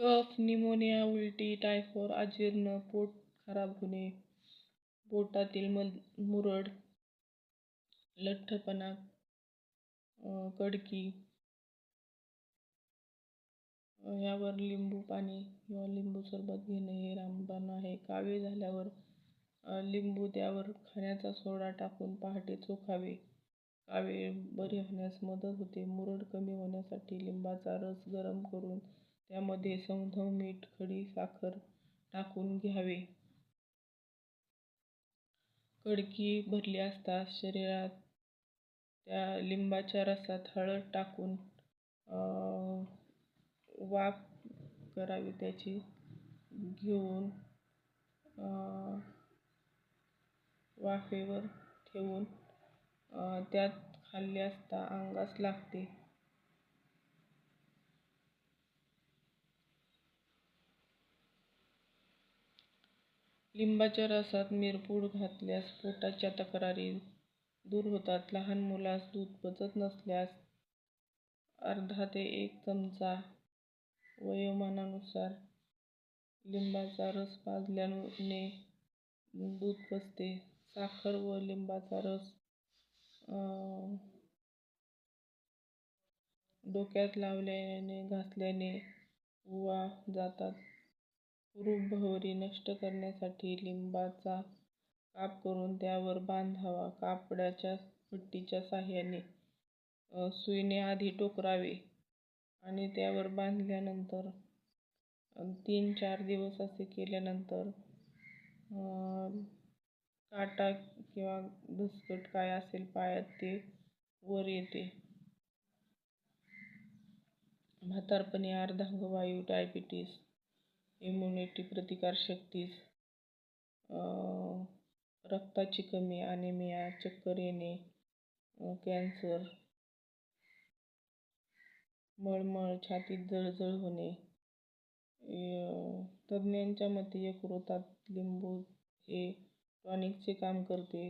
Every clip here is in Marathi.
कफ निमोनिया उलटी टायफॉर अजीर्ण पोट खराब होणे पोटातील मल मुरड लठ्ठपणा कडकी यावर लिंबू पाणी किंवा लिंबू सरबत घेणे हे रामबाण आहे. कावीळ झाल्यावर लिंबू त्यावर खाण्याचा सोडा टाकून पहाटे चोखावे. कावीळ बरे होण्यास मदत होते. मुरड कमी होण्यासाठी लिंबाचा रस गरम करून त्यामध्ये सैंधव मीठ खडी साखर टाकून घ्यावे. कडकी भरली असता शरीरात त्या लिंबाच्या रसात हळद टाकून वाफ करावी. त्याची घेऊन वाफेवर ठेवून त्यात खाल्ले असता अंगास लागते. लिंबाच्या रसात मिरपूड घातल्यास पोटाच्या तक्रारी दूर होतात. लहान मुलास दूध पचत नसल्यास अर्धा ते एक चमचा वयोमानानुसार लिंबाचा रस पाजल्याने दूध पचते. साखर व लिंबाचा रस डोक्यात लावल्याने घासल्याने उवा जातात. कुरूप नष्ट करण्यासाठी लिंबाचा काप करून त्यावर बांधावा. कापडाच्या पट्टीच्या साहाय्याने सुईने आधी टोकरावे आणि त्यावर बांधल्यानंतर तीन चार दिवस असे केल्यानंतर काटा किंवा दसकट काय असेल पायात ते वर येते. म्हातारपणी अर्धांगवायू डायबिटीस इम्युनिटी प्रतिकारशक्तीस रक्ताची कमी ॲनिमिया चक्कर येणे कॅन्सर मळमळ छातीत जळजळ होणे तज्ज्ञांच्या मते यकृतात लिंबू हे टॉनिकचे काम करते.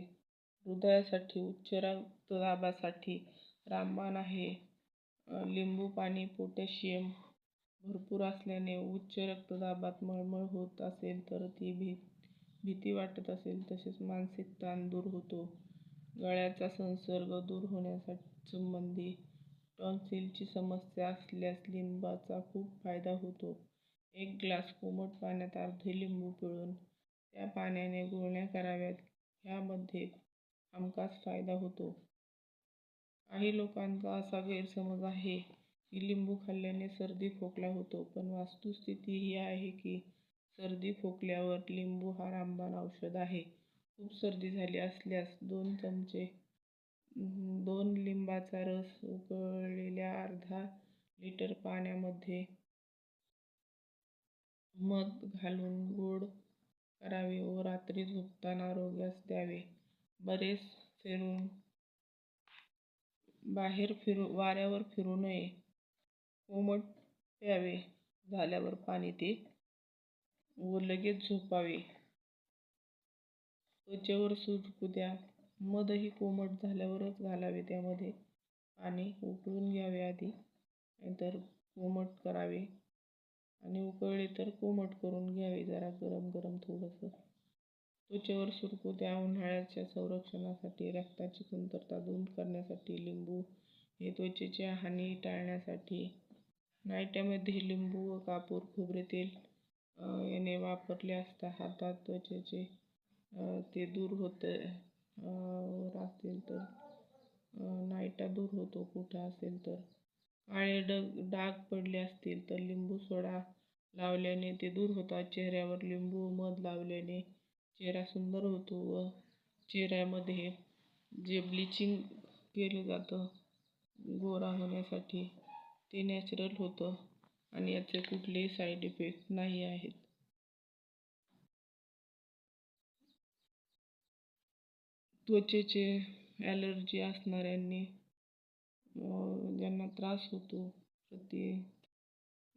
हृदयासाठी उच्च रक्तदाबासाठी रामबाण आहे. लिंबू पाणी पोटॅशियम भरपूर असल्याने उच्च रक्तदाबात मळमळ होत असेल तर ती भी भीती वाटत असेल तसेच मानसिक ताण दूर होतो. गळ्याचा संसर्ग दूर होण्यासाठी संबंधी टॉन्सिलची समस्या असल्यास लिंबाचा खूप फायदा होतो. एक ग्लास कोमट पाण्यात अर्धे लिंबू पिळून त्या पाण्याने गुळण्या कराव्यात ह्यामध्ये हमखास फायदा होतो. काही लोकांचा असा गैरसमज आहे की लिंबू खाल्ल्याने सर्दी खोकला होतो. पण वास्तुस्थिती ही आहे की सर्दी खोकल्यावर लिंबू हा रामबाण औषध आहे. खूप सर्दी झाली असल्यास दोन चमचे दोन लिंबाचा रस उकळलेल्या अर्धा लिटर पाण्यामध्ये मध घालून गोड करावे व रात्री झोपताना आरोग्यास द्यावे. बरेच फिरून बाहेर फिरू वाऱ्यावर फिरू नये. कोमट प्यावे. झाल्यावर पाणी ते व लगेच झोपावे. त्वचेवर सुटकू द्या. मधही कोमट झाल्यावरच घालावे. त्यामध्ये पाणी उकळून घ्यावे आधी. नंतर कोमट करावे. आणि उकळले तर कोमट करून घ्यावे. जरा गरम गरम थोडंसं. त्वचेवर सुरकू द्या. उन्हाळ्याच्या संरक्षणासाठी रक्ताची कमतरता दूर करण्यासाठी लिंबू हे त्वचेची हानी टाळण्यासाठी नायट्यामध्ये लिंबू व कापूर खोबरेल याने वापरले असता हातात त्वचेचे ते दूर होतं असेल तर नायटा दूर होतो कुठं असेल तर. काळे डग डाग पडले असतील तर लिंबू सोडा लावल्याने ते दूर होतात चेहऱ्यावर लिंबू मध लावल्याने चेहरा सुंदर होतो व चेहऱ्यामध्ये जे ब्लिचिंग केलं जातं गोरा होण्यासाठी ते नॅचरल होतं आणि याचे कुठलेही साईड इफेक्ट नाही आहेत. त्वचेचे ॲलर्जी असणाऱ्यांनी ज्यांना त्रास होतो ते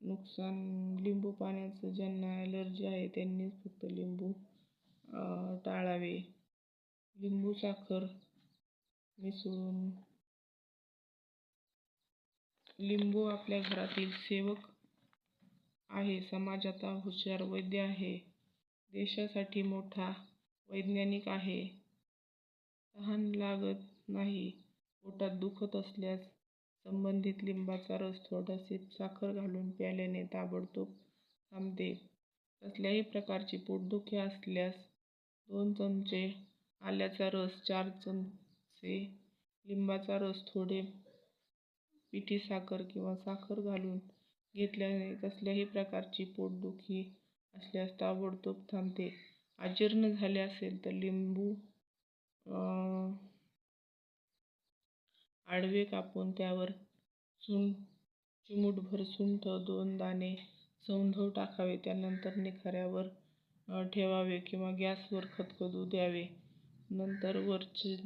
नुकसान लिंबू पाण्याचं ज्यांना ॲलर्जी आहे त्यांनीच फक्त लिंबू टाळावे. लिंबू साखर मिसळून लिंबू आपल्या घरातील सेवक आहे. समाजाचा हुशार वैद्य आहे. देशासाठी मोठा वैज्ञानिक आहे. तहान लागत नाही. पोटात दुखत असल्यास संबंधित लिंबाचा रस थोडासे साखर घालून प्याल्याने ताबडतोब थांबते. कसल्याही प्रकारची पोटदुखी असल्यास दोन चमचे आल्याचा रस चार चमचे लिंबाचा रस थोडे पिठी साखर किंवा साखर घालून घेतल्याने कसल्याही प्रकारची पोटदुखी असल्यास ताबडतोब थांबते. अजीर्ण झाले असेल तर लिंबू आडवे कापून त्यावर सुं चिमूटभर सुंठ दोन दाणे सौंधव टाकावे. त्यानंतर निखाऱ्यावर ठेवावे किंवा गॅसवर खतखदू द्यावे. नंतर वरचे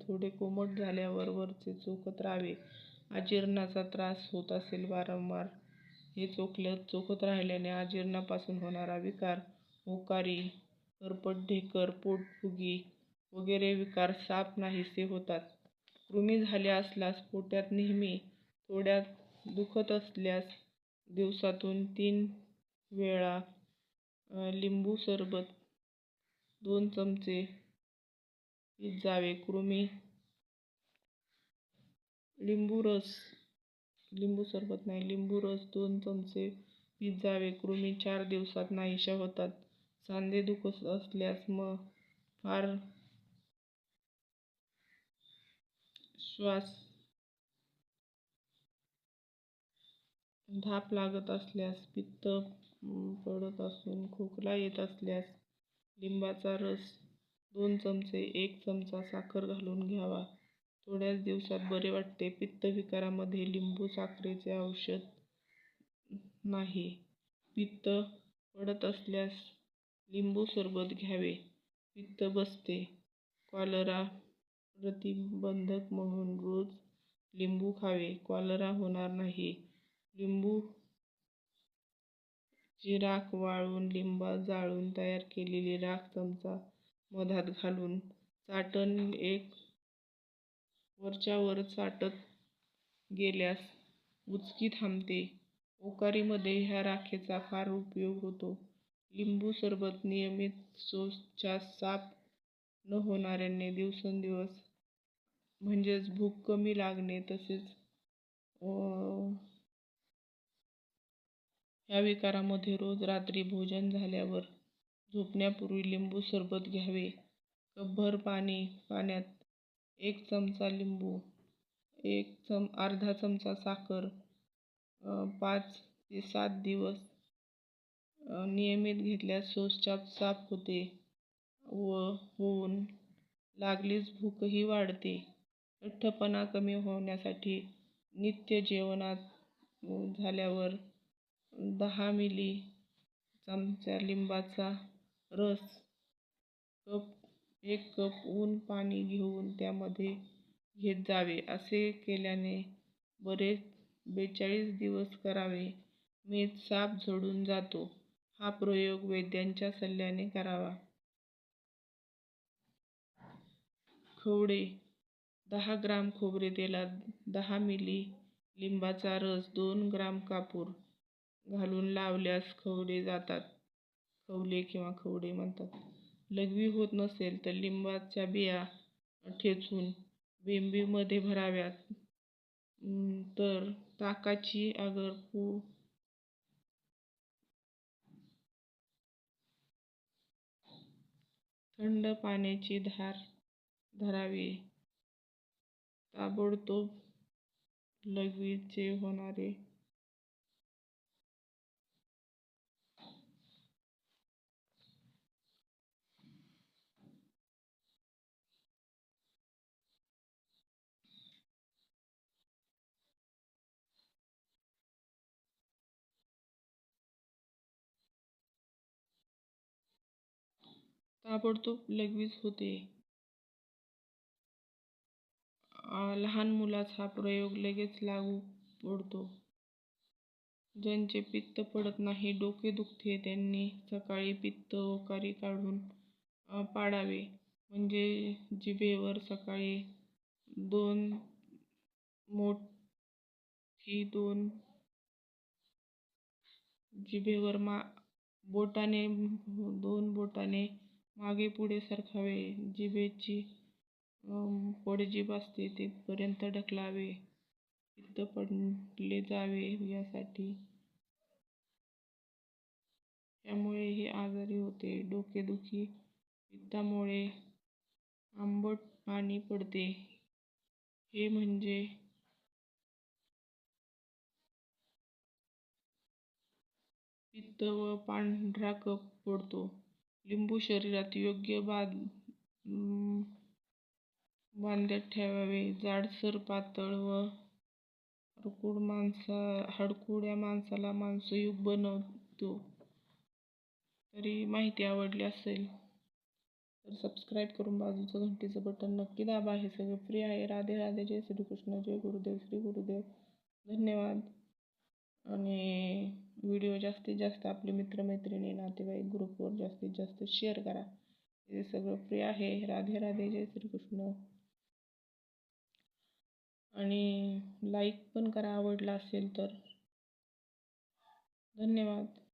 थोडे कोमट झाल्यावर वरचे चोखत राहावे. अजीर्णाचा त्रास होत असेल वारंवार. हे चोखलं चोखत राहिल्याने अजीर्णापासून होणारा विकार ओकारी करपट ढेकर पोटफुगी वगैरे विकार साफ नाहीसे होतात. कृमी झाले असल्यास पोट्यात नेहमी थोड्यात दुखत असल्यास दिवसातून तीन वेळा लिंबू सरबत दोन चमचे जावे कृमी लिंबू रस लिंबू सरबत नाही लिंबू रस दोन चमचे पीत कृमी चार दिवसात नाहीशा होतात. सांधे दुखत असल्यास मग फार श्वास धाप लागत असल्यास पित्त पडत असून खोकला येत असल्यास लिंबाचा रस दोन चमचे एक चमचा साखर घालून घ्यावा. थोड्याच दिवसात बरे वाटते. पित्तविकारामध्ये लिंबू साखरेचे औषध नाही. पित्त पडत असल्यास लिंबू सरबत घ्यावे. पित्त बसते. कॉलरा प्रतिबंधक म्हणून रोज लिंबू खावे. कॉलरा होणार नाही. लिंबूची राख वाळून लिंबा जाळून तयार केलेली राख चमचा मधात घालून चाटण एक वरच्यावर चाटत गेल्यास उचकी थांबते. ओकारीमध्ये ह्या राखेचा फार उपयोग होतो. लिंबू सरबत नियमित शौचसाफ न होणाऱ्यांनी दिवसेंदिवस म्हणजेच भूक कमी लागणे तसेच ह्या विकारामध्ये रोज रात्री भोजन झाल्यावर झोपण्यापूर्वी लिंबू सरबत घ्यावे. कपभर पाणी पाण्यात एक चमचा लिंबू एक चम अर्धा चमचा साखर पाच ते सात दिवस नियमित घेतल्यास शौचचाप साफ होते व होऊन लागलीच भूकही वाढते. लठ्ठपणा कमी होण्यासाठी नित्य जेवणात झाल्यावर दहा मिली चमचा लिंबाचा रस कप एक कप ऊन पाणी घेऊन त्यामध्ये घेत जावे. असे केल्याने बरेच बेचाळीस दिवस करावे. मेद साप झडून जातो. हा प्रयोग वैद्यांच्या सल्ल्याने करावा. खवडे. दहा ग्राम खोबरे तेलात दहा मिली लिंबाचा रस दोन ग्राम कापूर घालून लावल्यास खवडे जातात. खवले किंवा खवडे म्हणतात. लघवी होत नसेल तर लिंबाच्या बिया ठेचून बेंबीमध्ये भराव्यात. तर ताकाची आगर पू थंड पाण्याची धार धरावी. ताबडतोब लघवीचे होणारे ताबडतोब लघवीच होते. लहान मुलास हा प्रयोग लगेच लागू पडतो. ज्यांचे पित्त पडत नाही डोके दुखते त्यांनी सकाळी पित्त ओकारी काढून पाडावे. म्हणजे जिभेवर सकाळी दोन मोठी दोन जिभेवर मा बोटाने दोन बोटाने मागे पुढे सरकावे जिभेची पडजीभ असते तिथपर्यंत ढकलावे पित्त पडले जावे यासाठी. त्यामुळे हे आजारी होते. डोकेदुखी पित्तामुळे आंबट पाणी पडते. हे म्हणजे पित्त व पांढरा कप पडतो. लिंबू शरीरात योग्य बाद बांध्यात ठेवावे. जाडसर पातळ व हडकुड माणसा हडकुड्या माणसाला मांसयुग बनवतो. तरी माहिती आवडली असेल तर सबस्क्राईब करून बाजूचं घंटीचं बटन नक्की दाबा. हे सगळं फ्री आहे. राधे राधे. जय श्रीकृष्ण. जय गुरुदेव. श्री गुरुदेव. धन्यवाद. आणि व्हिडिओ जास्तीत जास्त आपले मित्रमैत्रिणी नातेवाईक ग्रुपवर जास्तीत जास्त शेअर करा. हे सगळं फ्री आहे. राधे राधे जय श्रीकृष्ण. आणि लाईक पण करा आवडला असेल तर. धन्यवाद.